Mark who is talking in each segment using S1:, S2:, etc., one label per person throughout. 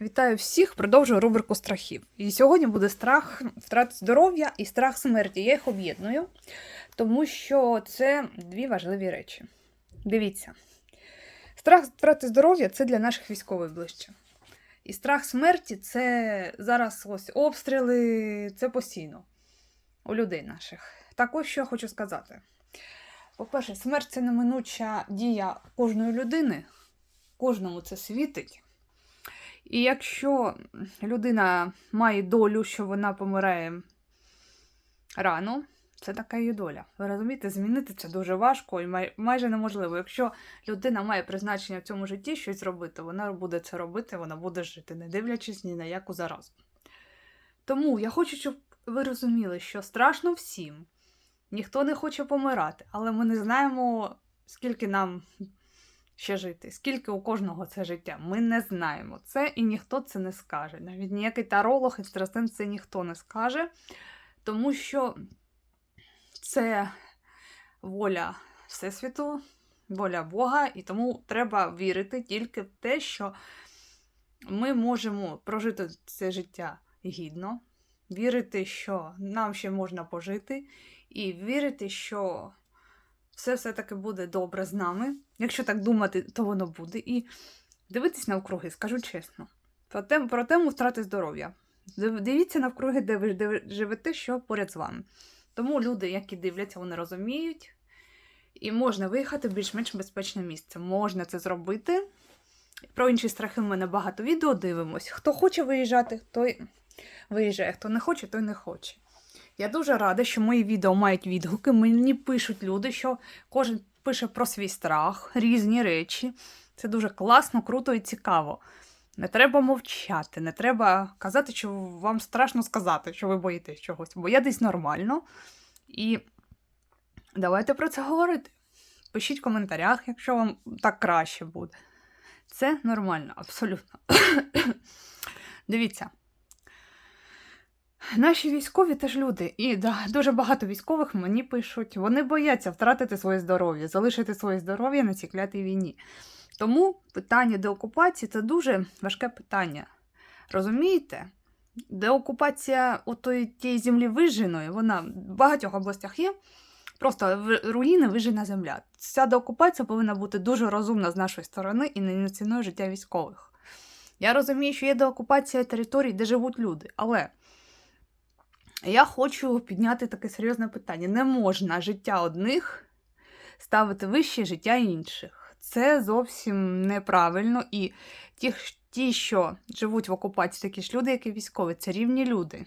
S1: Вітаю всіх! Продовжую рубрику страхів. І сьогодні буде страх втрати здоров'я і страх смерті. Я їх об'єдную, тому що це дві важливі речі. Дивіться, страх втрати здоров'я це для наших військових ближче. І страх смерті це зараз ось обстріли, це постійно у людей наших. Так ось що я хочу сказати. По-перше, смерть це неминуча дія кожної людини, кожному це світить. І якщо людина має долю, що вона помирає рано, це така її доля. Ви розумієте, змінити це дуже важко і май- майже неможливо. Якщо людина має призначення в цьому житті щось робити, вона буде це робити, вона буде жити, не дивлячись ні на яку заразу. Тому я хочу, щоб ви розуміли, що страшно всім. Ніхто не хоче помирати, але ми не знаємо, скільки нам ще жити. Скільки у кожного це життя? Ми не знаємо це, і ніхто це не скаже. Навіть ніякий таролог, екстрасенс це ніхто не скаже, тому що це воля Всесвіту, воля Бога, і тому треба вірити тільки в те, що ми можемо прожити це життя гідно, вірити, що нам ще можна пожити, і вірити, що все все-таки буде добре з нами. Якщо так думати, то воно буде. І дивитись навкруги, скажу чесно. Про тему, про тему втрати здоров'я. Дивіться навкруги, де ви, де ви живете, що поряд з вами. Тому люди, які дивляться, вони розуміють. І можна виїхати в більш-менш безпечне місце. Можна це зробити. Про інші страхи в мене багато відео дивимось. Хто хоче виїжджати, той виїжджає, хто не хоче, той не хоче. Я дуже рада, що мої відео мають відгуки. Мені пишуть люди, що кожен пише про свій страх, різні речі. Це дуже класно, круто і цікаво. Не треба мовчати, не треба казати, що вам страшно сказати, що ви боїтесь чогось. Боятись нормально. І давайте про це говорити. Пишіть в коментарях, якщо вам так краще буде. Це нормально, абсолютно. Дивіться. Наші військові теж люди, і да, дуже багато військових мені пишуть, вони бояться втратити своє здоров'я, залишити своє здоров'я на цій клятій війні. Тому питання деокупації це дуже важке питання. Розумієте? Деокупація у той тієї землі виженої, вона в багатьох областях є. Просто руїни вижена земля. Ця деокупація повинна бути дуже розумна з нашої сторони і не ціною життя військових. Я розумію, що є деокупація територій, де живуть люди, але я хочу підняти таке серйозне питання. Не можна життя одних ставити вище життя інших. Це зовсім неправильно. І ті, ті, що живуть в окупації, такі ж люди, як і військові, це рівні люди.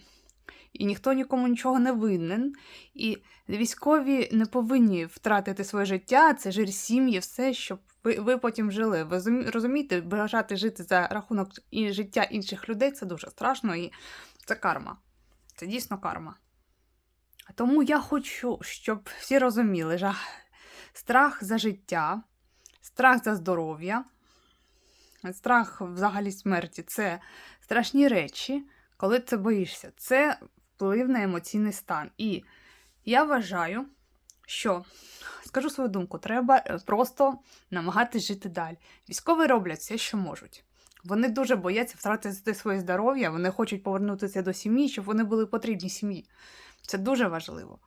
S1: І ніхто нікому нічого не винен. І військові не повинні втратити своє життя, це жир сім'ї, все, щоб ви, ви потім жили. Ви розумієте, бажати жити за рахунок і життя інших людей це дуже страшно і це карма. Це дійсно карма. Тому я хочу, щоб всі розуміли, що страх за життя, страх за здоров'я, страх взагалі смерті це страшні речі, коли ти боїшся. Це вплив на емоційний стан. І я вважаю, що скажу свою думку, треба просто намагатись жити далі. Військові роблять все, що можуть. Вони дуже бояться втратити своє здоров'я, вони хочуть повернутися до сім'ї, щоб вони були потрібні сім'ї. Це дуже важливо.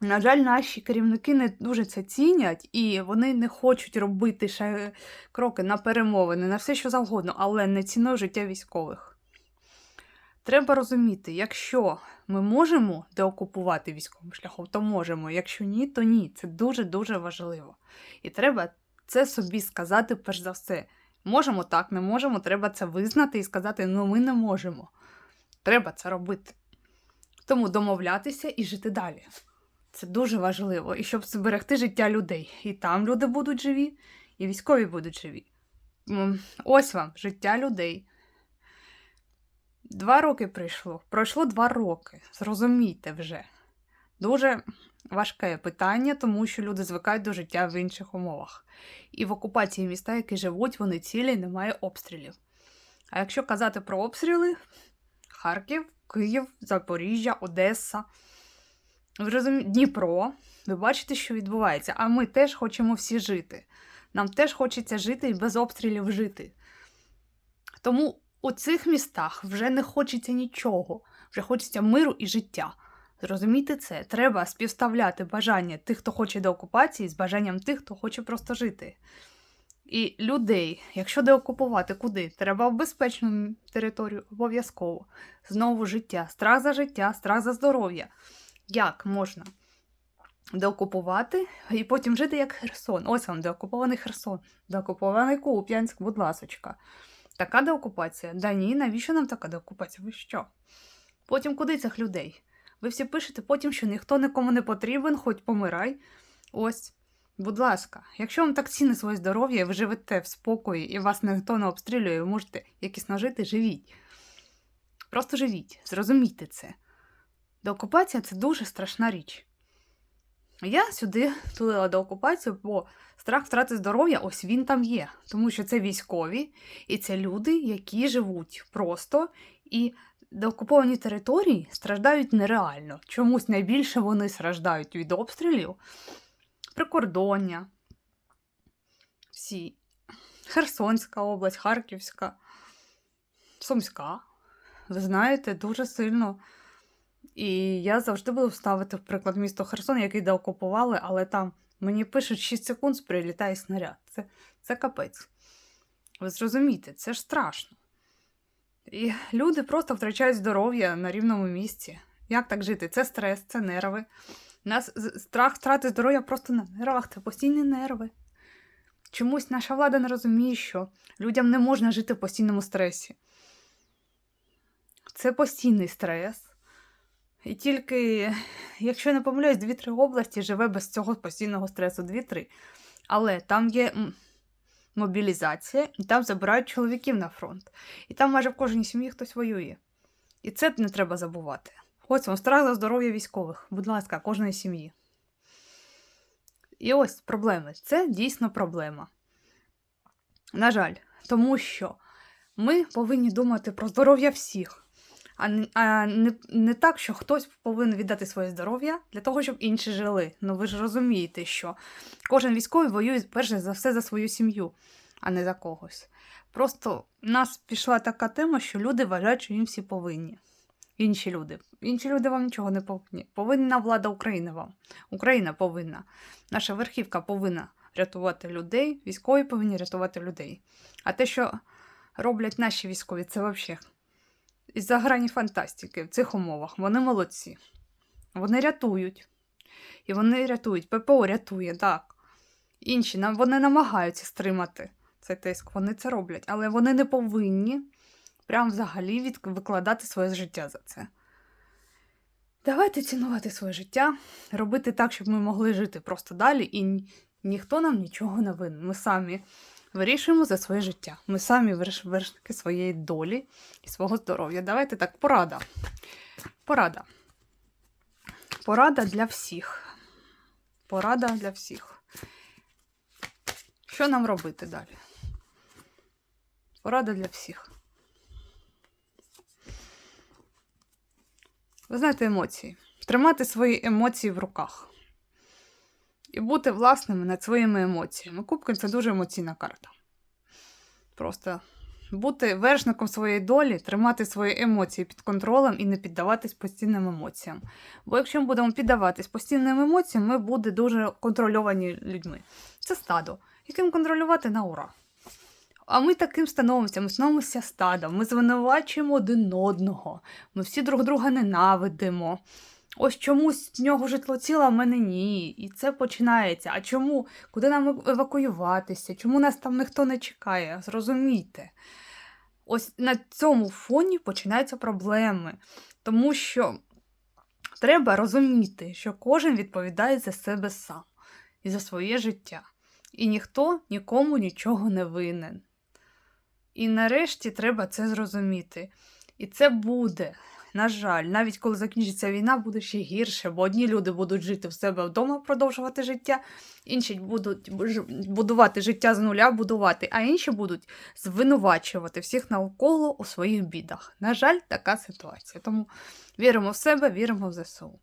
S1: На жаль, наші керівники не дуже це цінять, і вони не хочуть робити ще кроки на перемовини, на все, що завгодно, але не ціною життя військових. Треба розуміти, якщо ми можемо деокупувати військовим шляхом, то можемо. Якщо ні, то ні. Це дуже-дуже важливо. І треба це собі сказати перш за все. Можемо так, не можемо, треба це визнати і сказати, ну ми не можемо. Треба це робити. Тому домовлятися і жити далі. Це дуже важливо. І щоб зберегти життя людей. І там люди будуть живі, і військові будуть живі. Ось вам життя людей. Два роки пройшло. Пройшло два роки. Зрозумійте вже. Дуже важке питання, тому що люди звикають до життя в інших умовах. І в окупації міста, які живуть, вони цілі, немає обстрілів. А якщо казати про обстріли, Харків, Київ, Запоріжжя, Одеса, Дніпро, ви бачите, що відбувається. А ми теж хочемо всі жити. Нам теж хочеться жити і без обстрілів жити. Тому у цих містах вже не хочеться нічого, вже хочеться миру і життя. Зрозумійте це, треба співставляти бажання тих, хто хоче до окупації, з бажанням тих, хто хоче просто жити. І людей, якщо деокупувати куди? Треба в безпечну територію, обов'язково. Знову життя, страх за життя, страх за здоров'я. Як можна деокупувати і потім жити як Херсон? Ось вам деокупований Херсон, деокупований Куп'янськ, будь ласочка. Така деокупація? Да ні, навіщо нам така деокупація? Ви що? Потім куди цих людей? Ви всі пишете потім, що ніхто нікому не потрібен, хоч помирай. Ось. Будь ласка, якщо вам так цінне своє здоров'я, ви живете в спокої і вас ніхто не обстрілює, ви можете якісно жити, живіть. Просто живіть, зрозумійте це. Деокупація це дуже страшна річ. Я сюди тулила деокупацію, бо страх втрати здоров'я, ось він там є. Тому що це військові, і це люди, які живуть просто і деокуповані території страждають нереально. Чомусь найбільше вони страждають від обстрілів прикордоння, всі. Херсонська область, Харківська, Сумська. Ви знаєте, дуже сильно. І я завжди буду ставити, в приклад, місто Херсон, який де окупували, але там мені пишуть 6 секунд, прилітає снаряд. Це, це капець. Ви зрозумієте, це ж страшно. І люди просто втрачають здоров'я на рівному місці. Як так жити? Це стрес, це нерви. У нас страх втрати здоров'я просто на нервах, це постійні нерви. Чомусь наша влада не розуміє, що людям не можна жити в постійному стресі. Це постійний стрес. І тільки, якщо я не помиляюсь, 2-3 області живе без цього постійного стресу. 2-3. Але там є мобілізація, і там забирають чоловіків на фронт. І там майже в кожній сім'ї хтось воює. І це не треба забувати. Ось вам страх за здоров'я військових, будь ласка, кожної сім'ї. І ось проблеми. Це дійсно проблема. На жаль, тому що ми повинні думати про здоров'я всіх, а, не- а не, не так, що хтось повинен віддати своє здоров'я для того, щоб інші жили. Ну ви ж розумієте, що кожен військовий воює перш за все за свою сім'ю, а не за когось. Просто в нас пішла така тема, що люди вважають, що їм всі повинні. Інші люди. Інші люди вам нічого не повинні. Повинна влада України вам. Україна повинна. Наша верхівка повинна рятувати людей, військові повинні рятувати людей. А те, що роблять наші військові, це взагалі із-за грані фантастики в цих умовах. Вони молодці. Вони рятують. І вони рятують. ППО рятує, так. Інші нам- вони намагаються стримати цей тиск. Вони це роблять, але вони не повинні прям взагалі від... викладати своє життя за це. Давайте цінувати своє життя, робити так, щоб ми могли жити просто далі, і ні- ніхто нам нічого не винен. Ми самі вирішуємо за своє життя. Ми самі виріш- вирішники своєї долі і свого здоров'я. Давайте так, порада. Порада. Порада для всіх. Порада для всіх. Що нам робити далі? Порада для всіх. Ви знаєте емоції. Тримати свої емоції в руках. І бути власними над своїми емоціями. Кубки це дуже емоційна карта. Просто бути вершником своєї долі, тримати свої емоції під контролем і не піддаватись постійним емоціям. Бо якщо ми будемо піддаватись постійним емоціям, ми будемо дуже контрольовані людьми. Це стадо, яким контролювати на ура. А ми таким становимося, ми становимося стадом, ми звинувачуємо один одного, ми всі друг друга ненавидимо. Ось чомусь з нього житло ціле, а в мене ні. І це починається. А чому? Куди нам евакуюватися? Чому нас там ніхто не чекає? Зрозумійте. Ось на цьому фоні починаються проблеми. Тому що треба розуміти, що кожен відповідає за себе сам і за своє життя. І ніхто нікому нічого не винен. І нарешті треба це зрозуміти. І це буде. На жаль, навіть коли закінчиться війна, буде ще гірше, бо одні люди будуть жити в себе вдома, продовжувати життя, інші будуть будувати життя з нуля, будувати, а інші будуть звинувачувати всіх навколо у своїх бідах. На жаль, така ситуація. Тому віримо в себе, віримо в ЗСУ.